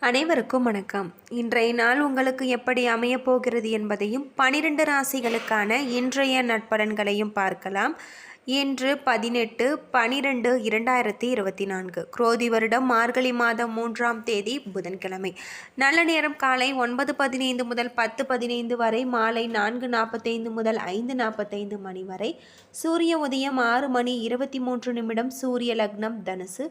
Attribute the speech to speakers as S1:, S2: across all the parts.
S1: அனைவருக்கும் வணக்கம். இன்றைய நாள் உங்களுக்கு எப்படி அமையப் போகிறது என்பதையும் பனிரெண்டு ராசிகளுக்கான இன்றைய நட்பலன்களையும் பார்க்கலாம். இன்று பதினெட்டு பனிரெண்டு இரண்டாயிரத்தி இருபத்தி நான்கு. குரோதி வருடம் மார்கழி மாதம் மூன்றாம் தேதி புதன்கிழமை. நல்ல நேரம் காலை ஒன்பது பதினைந்து முதல் பத்து பதினைந்து வரை மாலை நான்கு நாற்பத்தைந்து முதல் ஐந்து நாற்பத்தைந்து மணி வரை. சூரிய உதயம் ஆறு மணி இருபத்தி மூன்று நிமிடம் சூரிய லக்னம் தனுசு.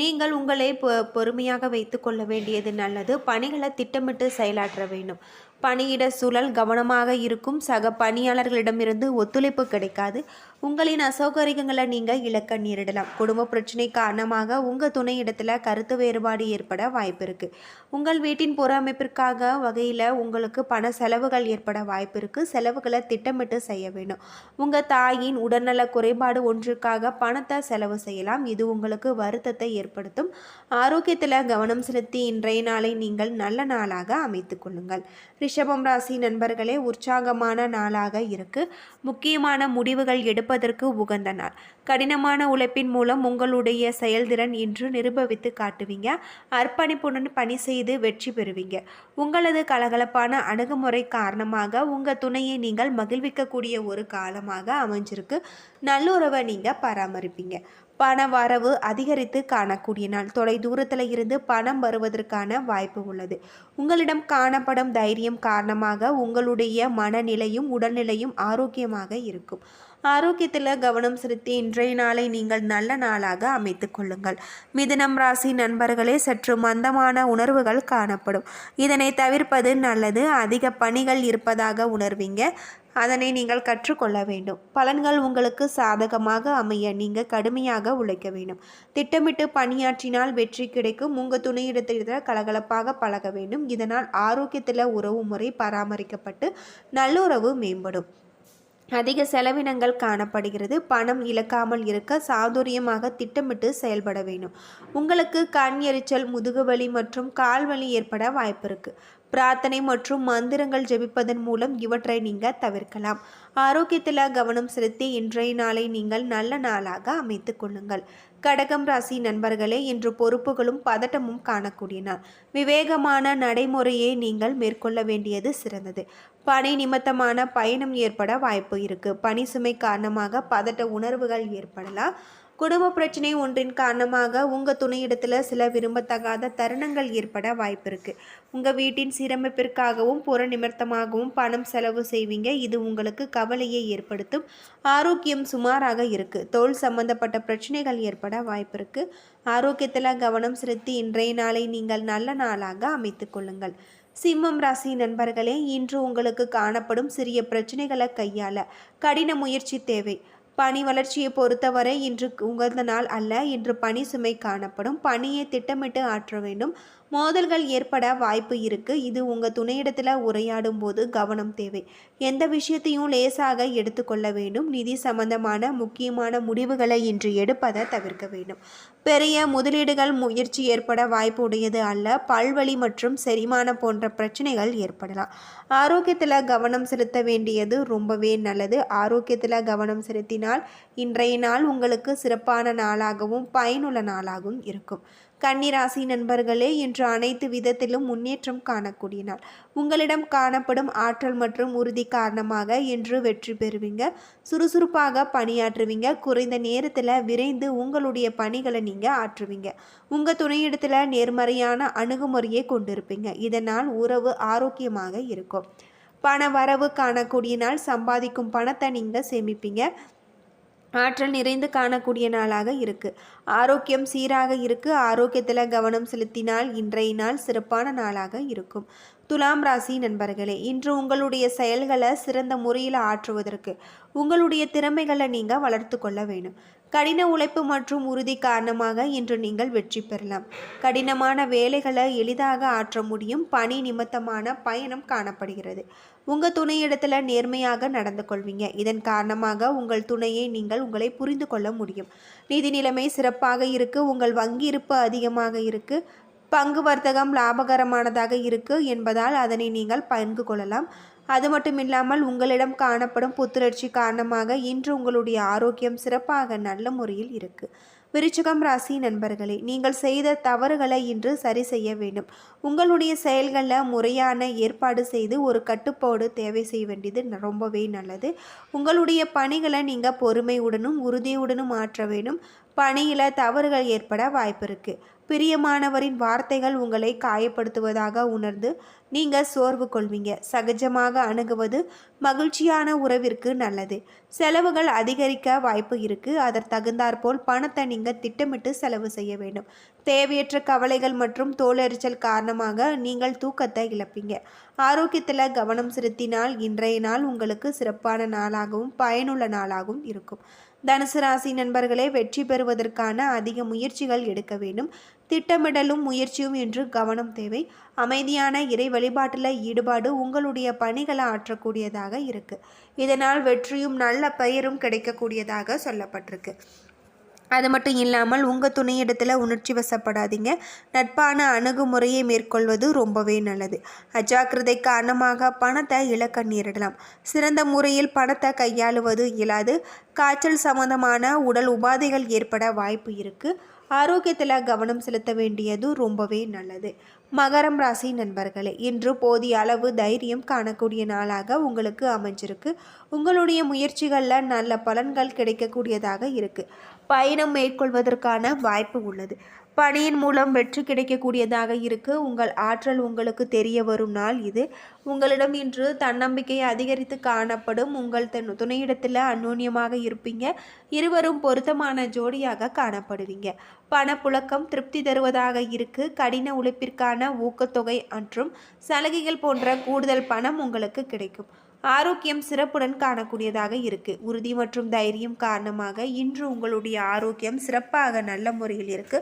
S1: நீங்கள் உங்களை பொ பொறுமையாக வைத்து கொள்ள வேண்டியது நல்லது. பணிகளை திட்டமிட்டு செயலாற்ற வேண்டும். பணியிட சூழல் கவனமாக இருக்கும் சக பணியாளர்களிடமிருந்து ஒத்துழைப்பு கிடைக்காது. உங்களின் அசௌகரியங்களை நீங்கள் இழக்க நேரிடலாம். குடும்ப பிரச்சனை காரணமாக உங்கள் துணையிடத்தில் கருத்து வேறுபாடு ஏற்பட வாய்ப்பு இருக்குது உங்கள் வீட்டின் புறமைப்பிற்காக வகையில் உங்களுக்கு பண செலவுகள் ஏற்பட வாய்ப்பு இருக்குது செலவுகளை திட்டமிட்டு செய்ய வேண்டும். உங்கள் தாயின் உடல்நல குறைபாடு ஒன்றுக்காக பணத்தை செலவு செய்யலாம். இது உங்களுக்கு வருத்தத்தை ஏற்படுத்தும். ஆரோக்கியத்தில் கவனம் செலுத்தி இன்றைய நாளை நீங்கள் நல்ல நாளாக அமைத்து கொள்ளுங்கள். ரிஷபம் ராசி நண்பர்களே உற்சாகமான நாளாக இருக்கு. முக்கியமான முடிவுகள் எடுப்பதற்கு உகந்த நாள். கடினமான உழைப்பின் மூலம் உங்களுடைய செயல்திறன் இன்று நிரூபித்து காட்டுவீங்க. அர்ப்பணிப்புடன் பணி செய்து வெற்றி பெறுவீங்க. உங்களது கலகலப்பான அணுகுமுறை காரணமாக உங்கள் துணையை நீங்கள் மகிழ்விக்கக்கூடிய ஒரு காலமாக அமைஞ்சிருக்கு. நல்லுறவை நீங்கள் பராமரிப்பீங்க. பண வரவு அதிகரித்து காணக்கூடிய நாள். தொலை தூரத்தில் இருந்து பணம் வருவதற்கான வாய்ப்பு உள்ளது. உங்களிடம் காணப்படும் தைரியம் காரணமாக உங்களுடைய மனநிலையும் உடல்நிலையும் ஆரோக்கியமாக இருக்கும். ஆரோக்கியத்தில் கவனம் செலுத்தி இன்றைய நாளை நீங்கள் நல்ல நாளாக அமைத்து கொள்ளுங்கள். மிதுனம் ராசி நண்பர்களே சற்று மந்தமான உணர்வுகள் காணப்படும். இதனை தவிர்ப்பது நல்லது. அதிக பணிகள் இருப்பதாக உணர்வீங்க. அதனை நீங்கள் கற்றுக்கொள்ள வேண்டும். பலன்கள் உங்களுக்கு சாதகமாக அமைய நீங்கள் கடுமையாக உழைக்க வேண்டும். திட்டமிட்டு பணியாற்றினால் வெற்றி கிடைக்கும். உங்கள் துணையிடத்தில் கலகலப்பாக பழக வேண்டும். இதனால் ஆரோக்கியத்தில் உறவு முறை பராமரிக்கப்பட்டு நல்லுறவு மேம்படும். அதிக செலவினங்கள் காணப்படுகிறது. பணம் இழக்காமல் இருக்க சாதுரியமாக திட்டமிட்டு செயல்பட வேண்டும். உங்களுக்கு கண் எரிச்சல் முதுகுவலி மற்றும் கால்வலி ஏற்பட வாய்ப்பு இருக்குது பிரார்த்தனை மற்றும் மந்திரங்கள் ஜெபிப்பதன் மூலம் இவற்றை நீங்கள் தவிர்க்கலாம். ஆரோக்கியத்தில் கவனம் செலுத்தி இன்றைய நாளை நீங்கள் நல்ல நாளாக அமைத்து கொள்ளுங்கள். கடகம் ராசி நண்பர்களே இன்று பொறுப்புகளும் பதட்டமும் காணக்கூடிய நாள். விவேகமான நடைமுறையை நீங்கள் மேற்கொள்ள வேண்டியது சிறந்தது. பணி நிமித்தமான பயணம் ஏற்பட வாய்ப்பு இருக்கு. பணி சுமை காரணமாக பதட்ட உணர்வுகள் ஏற்படலாம். குடும்ப பிரச்சனை ஒன்றின் காரணமாக உங்கள் துணையிடத்தில் சில விரும்பத்தகாத தருணங்கள் ஏற்பட வாய்ப்பு இருக்குது உங்கள் வீட்டின் சீரமைப்பிற்காகவும் புற நிமித்தமாகவும் பணம் செலவு செய்வீங்க. இது உங்களுக்கு கவலையை ஏற்படுத்தும். ஆரோக்கியம் சுமாராக இருக்குது தோல் சம்பந்தப்பட்ட பிரச்சனைகள் ஏற்பட வாய்ப்பு இருக்குது ஆரோக்கியத்தில் கவனம் செலுத்தி இன்றைய நாளை நீங்கள் நல்ல நாளாக அமைத்து கொள்ளுங்கள். சிம்மம் ராசி நண்பர்களே இன்று உங்களுக்கு காணப்படும் சிறிய பிரச்சனைகளை கையாள கடின முயற்சி தேவை. பணி வளர்ச்சியை பொறுத்தவரை இன்று உகந்த நாள் அல்ல. இன்று பணி சுமை காணப்படும். பணியை திட்டமிட்டு ஆற்ற வேண்டும். மோதல்கள் ஏற்பட வாய்ப்பு இருக்குது இது உங்கள் துணையிடத்தில் உரையாடும் போது கவனம் தேவை. எந்த விஷயத்தையும் லேசாக எடுத்துக்கொள்ள வேண்டும். நிதி சம்பந்தமான முக்கியமான முடிவுகளை இன்று எடுப்பதை தவிர்க்க வேண்டும். பெரிய முதலீடுகள் முயற்சி ஏற்பட வாய்ப்பு உடையது அல்ல. பல்வழி மற்றும் செரிமானம் போன்ற பிரச்சனைகள் ஏற்படலாம். ஆரோக்கியத்தில் கவனம் செலுத்த வேண்டியது ரொம்பவே நல்லது. ஆரோக்கியத்தில் கவனம் செலுத்தினால் இன்றைய நாள் உங்களுக்கு சிறப்பான நாளாகவும் பயனுள்ள நாளாகவும் இருக்கும். கன்னிராசி நண்பர்களே இன்று அனைத்து விதத்திலும் முன்னேற்றம் காணக்கூடிய நாள் உங்களிடம் காணப்படும் ஆற்றல் மற்றும் உறுதி காரணமாக இன்று வெற்றி பெறுவீங்க. சுறுசுறுப்பாக பணியாற்றுவீங்க. குறைந்த நேரத்தில் விரைந்து உங்களுடைய பணிகளை நீங்கள் ஆற்றுவீங்க. உங்கள் துணையிடத்தில் நேர்மறையான அணுகுமுறையை கொண்டிருப்பீங்க. இதனால் உறவு ஆரோக்கியமாக இருக்கும். பண வரவு காணக்கூடிய நாள் சம்பாதிக்கும் பணத்தை நீங்கள் சேமிப்பீங்க. ஆற்றல் நிறைந்து காணக்கூடிய நாளாக இருக்குது ஆரோக்கியம் சீராக இருக்குது ஆரோக்கியத்தில் கவனம் செலுத்தினால் இன்றைய நாள் சிறப்பான நாளாக இருக்கும். துலாம் ராசி நண்பர்களே இன்று உங்களுடைய செயல்களை சிறந்த முறையில் ஆற்றுவதற்கு உங்களுடைய திறமைகளை நீங்கள் வளர்த்து கொள்ள வேண்டும். கடின உழைப்பு மற்றும் உறுதி காரணமாக இன்று நீங்கள் வெற்றி பெறலாம். கடினமான வேலைகளை எளிதாக ஆற்ற முடியும். பணி நிமித்தமான பயணம் காணப்படுகிறது. உங்கள் துணையிடத்தில் நேர்மையாக நடந்து கொள்வீங்க. இதன் காரணமாக உங்கள் துணையை நீங்கள் உங்களை புரிந்து கொள்ள முடியும். நிதி நிலைமை சிறப்பாக இருக்கு. உங்கள் வங்கி இருப்பு அதிகமாக இருக்கு. பங்கு வர்த்தகம் லாபகரமானதாக இருக்கு என்பதால் அதனை நீங்கள் பங்கு கொள்ளலாம். அது மட்டும் இல்லாமல் உங்களிடம் காணப்படும் புத்துணர்ச்சி காரணமாக இன்று உங்களுடைய ஆரோக்கியம் சிறப்பாக நல்ல முறையில் இருக்கு. விருச்சிகம் ராசி நண்பர்களே நீங்கள் செய்த தவறுகளை இன்று சரி செய்ய வேண்டும். உங்களுடைய செயல்களில் முறையான ஏற்பாடு செய்து ஒரு கட்டுப்பாடு தேவை செய்ய வேண்டியது ரொம்பவே நல்லது. உங்களுடைய பணிகளை நீங்கள் பொறுமையுடனும் உறுதியுடனும் ஆற்ற வேண்டும். பணியில் தவறுகள் ஏற்பட வாய்ப்பு இருக்குது பிரியமானவரின் வார்த்தைகள் உங்களை காயப்படுத்துவதாக உணர்ந்து நீங்கள் சோர்வு கொள்வீங்க. சகஜமாக அணுகுவது மகிழ்ச்சியான உறவிற்கு நல்லது. செலவுகள் அதிகரிக்க வாய்ப்பு இருக்குது அதற்கு தகுந்தாற்போல் பணத்தை நீங்கள் திட்டமிட்டு செலவு செய்ய வேண்டும். தேவையற்ற கவலைகள் மற்றும் தோலெரிச்சல் காரணமாக நீங்கள் தூக்கத்தை இழப்பீங்க. ஆரோக்கியத்தில் கவனம் செலுத்தினால் இன்றைய நாள் உங்களுக்கு சிறப்பான நாளாகவும் பயனுள்ள நாளாகவும் இருக்கும். தனுசு ராசி நண்பர்களே வெற்றி பெறுவதற்கான அதிக முயற்சிகள் எடுக்க வேண்டும். திட்டமிடலும் முயற்சியும் என்று கவனம் தேவை. அமைதியான இறை வழிபாட்டில் ஈடுபாடு உங்களுடைய பணிகளை ஆற்றக்கூடியதாக இருக்கு. இதனால் வெற்றியும் நல்ல பெயரும் கிடைக்கக்கூடியதாக சொல்லப்பட்டிருக்கு. அது மட்டும் இல்லாமல் உங்கள் துணையிடத்தில் உணர்ச்சி வசப்படாதீங்க. நட்பான அணுகுமுறையை மேற்கொள்வது ரொம்பவே நல்லது. அஜாக்கிரதை காரணமாக பணத்தை இழக்க நேரிடலாம். சிறந்த முறையில் பணத்தை கையாளுவது இயலாது. காய்ச்சல் சம்பந்தமான உடல் உபாதைகள் ஏற்பட வாய்ப்பு இருக்குது ஆரோக்கியத்தில் கவனம் செலுத்த வேண்டியது ரொம்பவே நல்லது. மகரம் ராசி நண்பர்களே இன்று போதிய அளவு தைரியம் காணக்கூடிய நாளாக உங்களுக்கு அமைஞ்சிருக்கு. உங்களுடைய முயற்சிகளில் நல்ல பலன்கள் கிடைக்கக்கூடியதாக இருக்குது பயணம் மேற்கொள்வதற்கான வாய்ப்பு உள்ளது. பணியின் மூலம் வெற்றி கிடைக்கக்கூடியதாக இருக்கு. உங்கள் ஆற்றல் உங்களுக்கு தெரிய வரும் நாள் இது. உங்களிடம் இன்று தன்னம்பிக்கை அதிகரித்து காணப்படும். உங்கள் தன் துணையிடத்தில் அந்யோன்யமாக இருப்பீங்க. இருவரும் பொருத்தமான ஜோடியாக காணப்படுவீங்க. பணப்புழக்கம் திருப்தி தருவதாக இருக்கு. கடின உழைப்பிற்கான ஊக்கத்தொகை மற்றும் சலுகைகள் போன்ற கூடுதல் பணம் உங்களுக்கு கிடைக்கும். ஆரோக்கியம் சிறப்புடன் காணக்கூடியதாக இருக்கு. உறுதி மற்றும் தைரியம் காரணமாக இன்று உங்களுடைய ஆரோக்கியம் சிறப்பாக நல்ல முறையில் இருக்கு.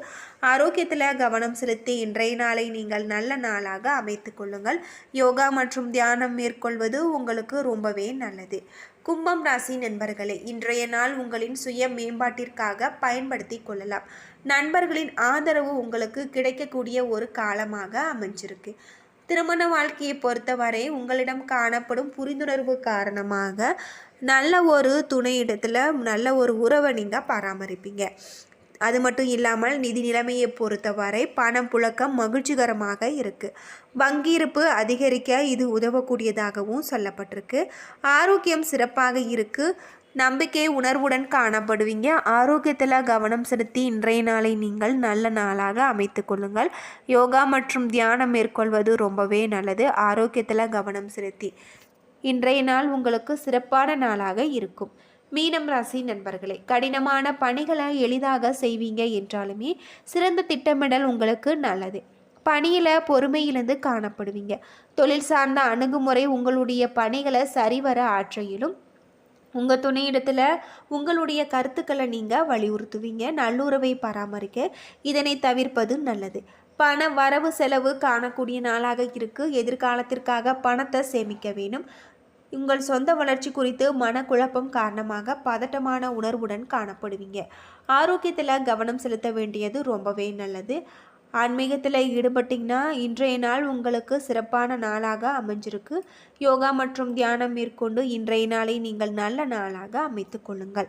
S1: ஆரோக்கியத்தில் கவனம் செலுத்தி இன்றைய நாளை நீங்கள் நல்ல நாளாக அமைத்து கொள்ளுங்கள். யோகா மற்றும் தியானம் மேற்கொள்வது உங்களுக்கு ரொம்பவே நல்லது. கும்பம் ராசி நண்பர்களே இன்றைய நாள் உங்களின் சுய மேம்பாட்டிற்காக பயன்படுத்தி கொள்ளலாம். நண்பர்களின் ஆதரவு உங்களுக்கு கிடைக்கக்கூடிய ஒரு காலமாக அமைஞ்சிருக்கு. திருமண வாழ்க்கையை பொறுத்தவரை உங்களிடம் காணப்படும் புரிந்துணர்வு காரணமாக நல்ல ஒரு துணையிடத்தில் நல்ல ஒரு உறவை நீங்கள் பராமரிப்பீங்க. அது மட்டும் இல்லாமல் நிதி நிலைமையை பொறுத்தவரை பணம் புழக்கம் மகிழ்ச்சிகரமாக இருக்குது வங்கி இருப்பு அதிகரிக்க இது உதவக்கூடியதாகவும் சொல்லப்பட்டிருக்கு. ஆரோக்கியம் சிறப்பாக இருக்குது நம்பிக்கை உணர்வுடன் காணப்படுவீங்க. ஆரோக்கியத்தில் கவனம் செலுத்தி இன்றைய நாளை நீங்கள் நல்ல நாளாக அமைத்து கொள்ளுங்கள். யோகா மற்றும் தியானம் மேற்கொள்வது ரொம்பவே நல்லது. ஆரோக்கியத்தில் கவனம் செலுத்தி இன்றைய நாள் உங்களுக்கு சிறப்பான நாளாக இருக்கும். மீனம் ராசி நண்பர்களே கடினமான பணிகளை எளிதாக செய்வீங்க என்றாலுமே சிறந்த திட்டமிடல் உங்களுக்கு நல்லது. பணியில் பொறுமையிலிருந்து காணப்படுவீங்க. தொழில் சார்ந்த அணுகுமுறை உங்களுடைய பணிகளை சரிவர ஆற்றையிலும் உங்கள் துணையிடத்தில் உங்களுடைய கருத்துக்களை நீங்கள் வலியுறுத்துவீங்க. நல்லுறவை பராமரிக்க இதனை தவிர்ப்பது நல்லது. பண வரவு செலவு காணக்கூடிய நாளாக இருக்கு. எதிர்காலத்திற்காக பணத்தை சேமிக்க வேணும் உங்கள் சொந்த வளர்ச்சி குறித்து மனக்குழப்பம் காரணமாக பதட்டமான உணர்வுடன் காணப்படுவீங்க. ஆரோக்கியத்தில் கவனம் செலுத்த வேண்டியது ரொம்பவே நல்லது. ஆன்மீகத்தில் ஈடுபட்டிங்கன்னா இன்றைய நாள் உங்களுக்கு சிறப்பான நாளாக அமைஞ்சிருக்கு. யோகா மற்றும் தியானம் மேற்கொண்டு இன்றைய நாளை நீங்கள் நல்ல நாளாக அமைத்து கொள்ளுங்கள்.